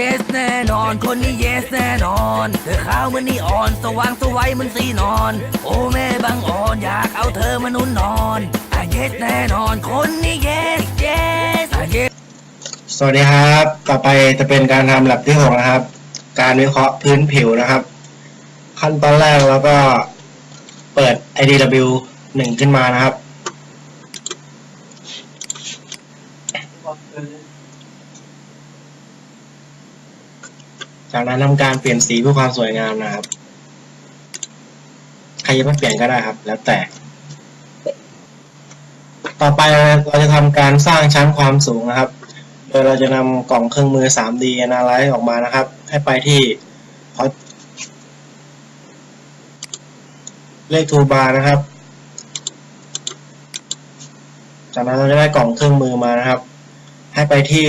yes แน่นอน คนนี้ yes แน่นอน เธอขาวเหมันนี่อ่อน สว่างสวัยเหมันสีนอน โอ้แม่บางอ่อนอยากเอาเธอมานุ่นนอนอะ yes แน่นอน คนนี้ yes yes อะ yes สวัสดีครับ ต่อไปจะเป็นการทำแลบที่6นะครับ การวิเคราะห์พื้นผิวนะครับ ขั้นตอนแรกเราก็เปิด IDW 1 ขึ้นมานะครับ จากนั้นทำการเปลี่ยนสีเพื่อความสวยงามนะครับ ใครจะม่เปลี่ยนก็ได้ครับ แล้วแต่ ต่อไปเราจะทำการสร้างชั้นความสูงนะครับ โดยเราจะนำกล่องเครื่องมือ 3D Analyze ออกมานะครับ ให้ไปที่พอเลข toolbar นะครับ จากนั้นเราจะได้กล่องเครื่องมือมานะครับ ให้ไปที่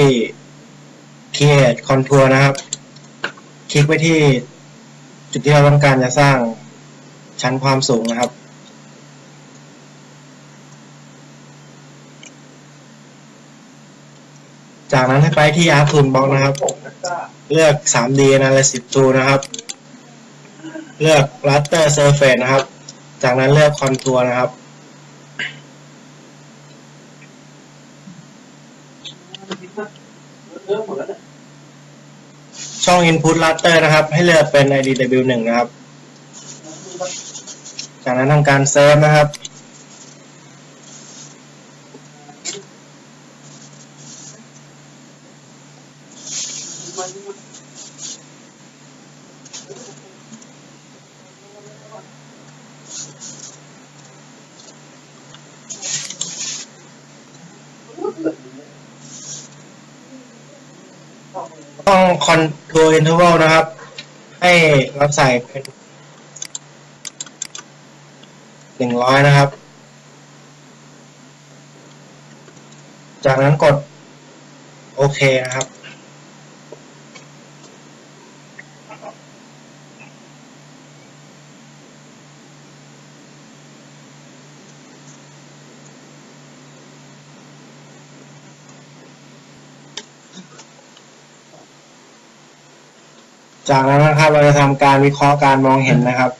create contour นะครับ คลิกไปที่จุดที่เราต้องการจะสร้างชั้นความสูงนะครับ จากนั้นให้ไปที่ Art Toolbox นะครับ เลือก 3D Analysis Tool นะครับ เลือก Raster Surface นะครับ จากนั้นเลือก Contour นะครับ ช่อง Input Raster นะครับ ให้เลือกเป็น IDW1 นะครับ จากนั้นทำการเซฟนะครับ ต้องคอนโทรลอินเทอร์วัลนะครับ ให้เราใส่เป็นหนึ่งร้อยนะครับ จากนั้นกด โอเคนะครับ จากนั้นนะครับเราจะทำการวิเคราะห์การมองเห็นนะครับ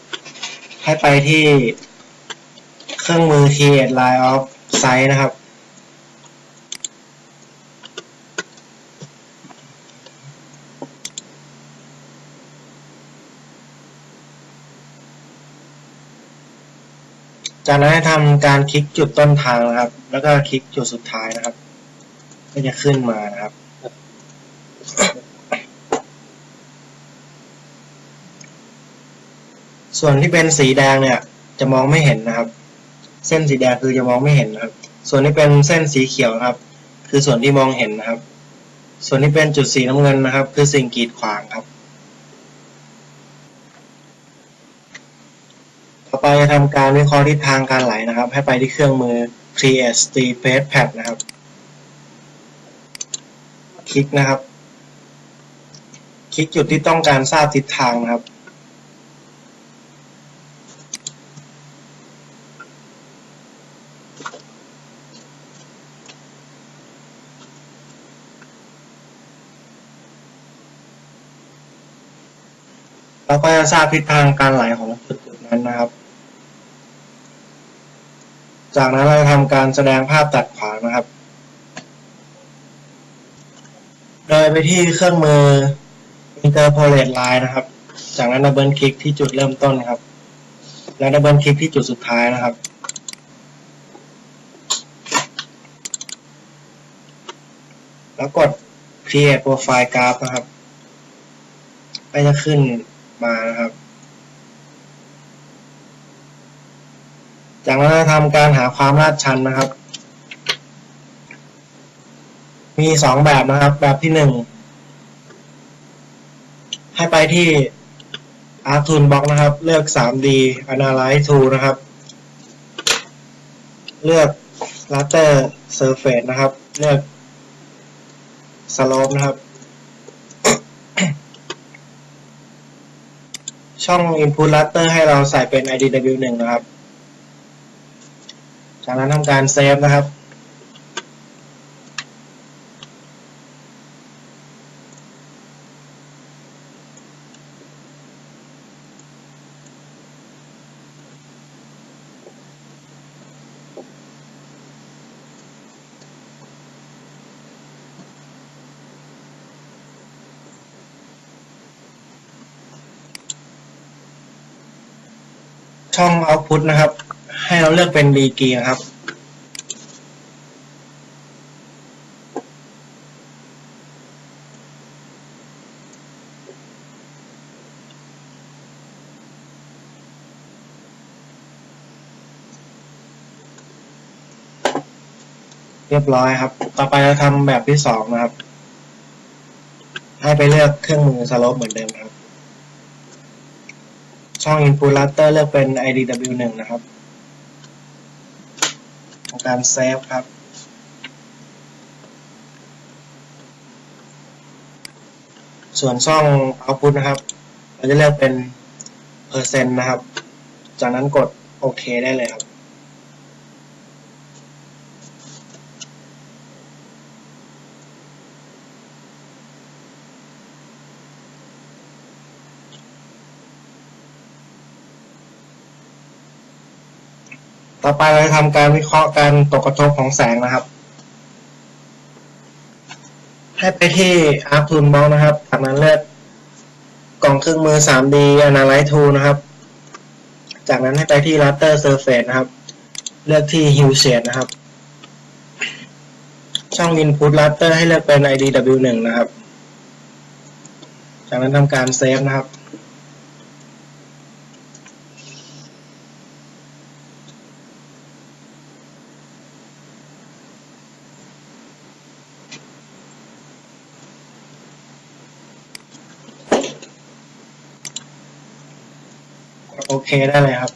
ให้ไปที่เครื่องมือ create line of sight นะครับ จากนั้นให้ทำการคลิกจุดต้นทางนะครับ แล้วก็คลิกจุดสุดท้ายนะครับ ก็จะขึ้นมานะครับ ส่วนที่เป็นสีแดงเนี่ย จะมองไม่เห็นนะครับ เส้นสีแดงคือจะมองไม่เห็นนะครับ ส่วนที่เป็นเส้นสีเขียวนะครับ คือส่วนที่มองเห็นนะครับ ส่วนที่เป็นจุดสีน้ำเงินนะครับ คือสิ่งกีดขวางครับ ต่อไปจะทำการวิเคราะห์ทิศทางการไหลนะครับ ให้ไปที่เครื่องมือ create street path pad นะครับ คลิกนะครับ คลิกจุดที่ต้องการทราบทิศทางนะครับ เราก็จะทราบทิศทางการไหลของจุดนั้นนะครับ จากนั้นเราจะทำการแสดงภาพตัดขวางนะครับ โดยไปที่เครื่องมือ interpolate line นะครับ จากนั้นดับเบิลคลิกที่จุดเริ่มต้นครับ แล้วดับเบิลคลิกที่จุดสุดท้ายนะครับแล้วกด create profile graph นะครับ ก็จะขึ้น มานะครับ จากนั้นทำการหาความลาดชันนะครับ มีสองแบบนะครับ แบบที่หนึ่งให้ไปที่ Art Toolbox นะครับ เลือก 3D Analyze Tool นะครับ เลือก Raster Surface นะครับ เลือก Slope นะครับ ช่อง Input Raster ให้เราใส่เป็น IDW1 นะครับ จากนั้นทำการเซฟนะครับ ช่อง output นะครับ ให้เราเลือกเป็นดีกรีนะครับ เรียบร้อยครับ ต่อไปเราทำแบบที่สองนะครับ ให้ไปเลือกเครื่องมือสโลปเหมือนเดิมครับ ช่อง Input Raster เลือกเป็น IDW1 นะครับทำการเซฟครับ ส่วนช่อง Output นะครับ เราจะเลือกเป็นเปอร์เซ็นต์นะครับ จากนั้นกดโอเคได้เลยครับ ต่อไปเราจะทำการวิเคราะห์การตกกระทบของแสงนะครับ ให้ไปที่ Arc Toolbox นะครับ จากนั้นเลือกกล่องเครื่องมือ 3D Analyze Tool นะครับ จากนั้นให้ไปที่ Raster Surface นะครับ เลือกที่ Hue Shade นะครับ ช่อง Input Raster ให้เลือกเป็น IDW1 นะครับ จากนั้นทำการเซฟนะครับ โอเคได้เลยครับ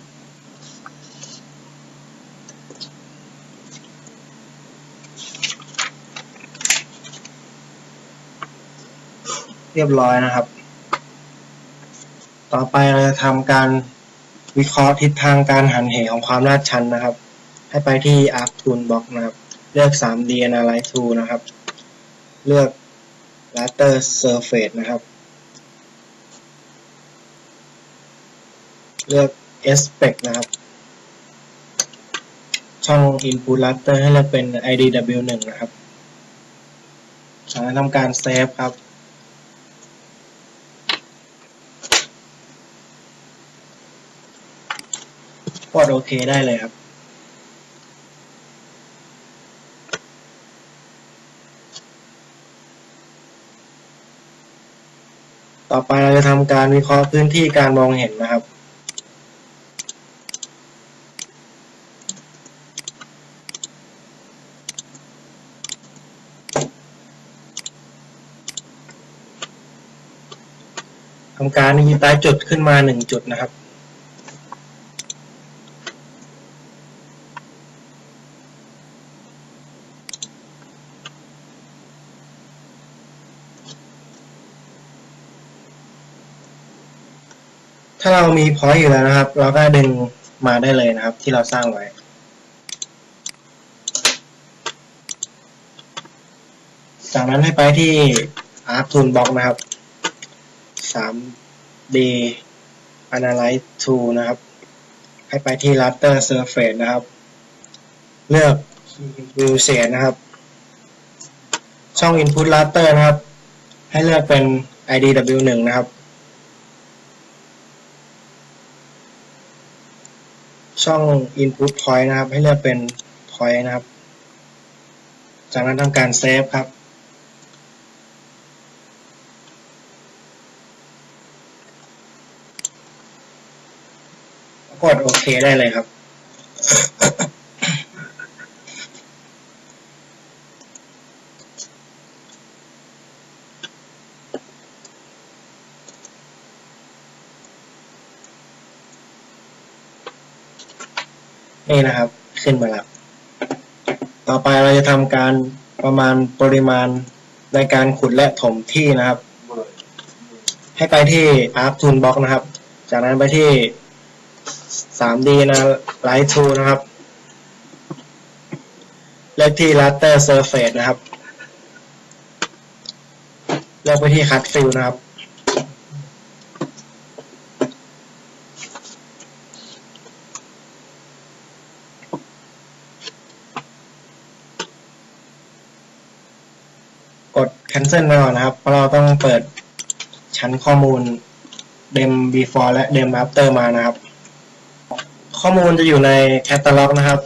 เรียบร้อยนะครับ ต่อไปเราจะทำการวิเคราะห์ทิศทางการหันเหของความลาดชันนะครับ ให้ไปที่ Arc Toolbox นะครับ เลือก 3D Analyze Tool นะครับ เลือก Raster Surface นะครับ เลือก Aspect นะครับ ช่อง Input Raster ให้เลือกเป็น IDW1 นะครับ จากนั้นทำการเซฟครับ กดโอเคได้เลยครับต่อไปเราจะทำการวิเคราะห์พื้นที่การมองเห็นนะครับ ทำการยีตายจุดขึ้นมาหนึ่งจุดนะครับ ถ้าเรามีพอยต์อยู่แล้วนะครับ เราก็ดึงมาได้เลยนะครับ ที่เราสร้างไว้จากนั้นให้ไปที่ Arc Toolbox นะครับ 3D Analyze Tool นะครับ ให้ไปที่ Raster Surface นะครับ เลือก View Shade นะครับ ช่อง Input Raster นะครับ ให้เลือกเป็น IDW1 นะครับ ช่อง Input Point นะครับ ให้เลือกเป็น Point นะครับ จากนั้นทำการเซฟครับ ดโอเคได้เลยครับนี่นะครับ ขึ้นมาแล้ว ต่อไปเราจะทำการประมาณปริมาณในการขุดและถมที่นะครับ ให้ไปที่ Arc Toolbox นะครับ จากนั้นไปที่ 3D นะ Light Tool นะครับ เลือกที่ Raster Surface นะครับ เลือกไปที่ Cut Fill นะครับ กด cancel ไปก่อนนะครับ เพราะเราต้องเปิดชั้นข้อมูล dem before และ dem after มานะครับ ข้อมูลจะอยู่ในแคตตาล็อกนะครับ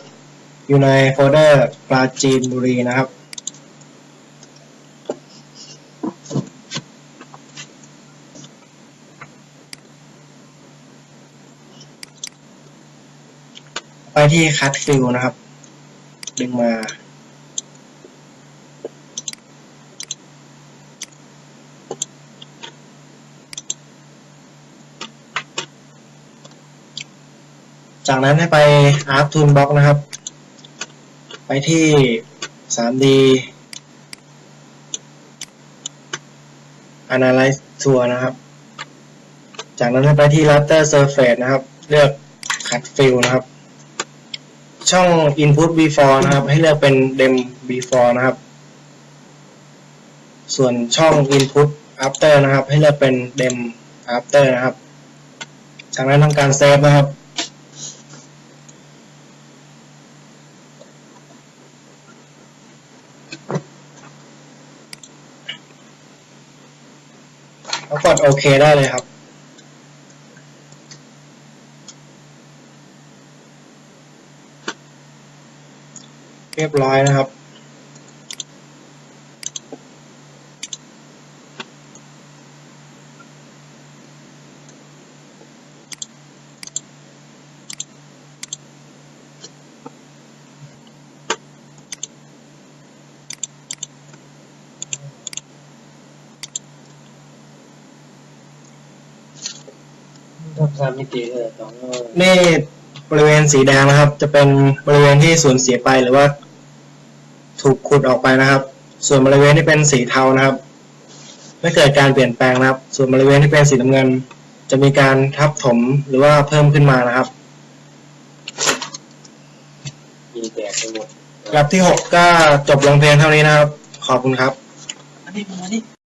อยู่ในโฟลเดอร์ปราจีนบุรีนะครับไปที่คัดฟิลนะครับ ดึงมา จากนั้นให้ไป Art Toolbox นะครับ ไปที่ 3D Analyze Tool นะครับ จากนั้นให้ไปที่ Raster Surface นะครับ เลือก Cut Fill นะครับ ช่อง Input Before นะครับ ให้เลือกเป็น Dem Before นะครับ ส่วนช่อง Input After นะครับ ให้เลือกเป็น Dem After นะครับ จากนั้นทำการเซฟนะครับ แล้วกด โอเคได้เลยครับเรียบร้อยนะครับ ต้องสามมิติเลยสองเออนี่บริเวณสีแดงนะครับ จะเป็นบริเวณที่สูญเสียไปหรือว่า ถูกขุดออกไปนะครับ ส่วนบริเวณที่เป็นสีเทานะครับ ไม่เกิดการเปลี่ยนแปลงนะครับ ส่วนบริเวณที่เป็นสีน้ำเงิน จะมีการทับถมหรือว่าเพิ่มขึ้นมานะครับมีแตกไปหมดกลับที่หกก็จบลงเพียงเท่านี้นะครับ ขอบคุณครับอันนี้มานี่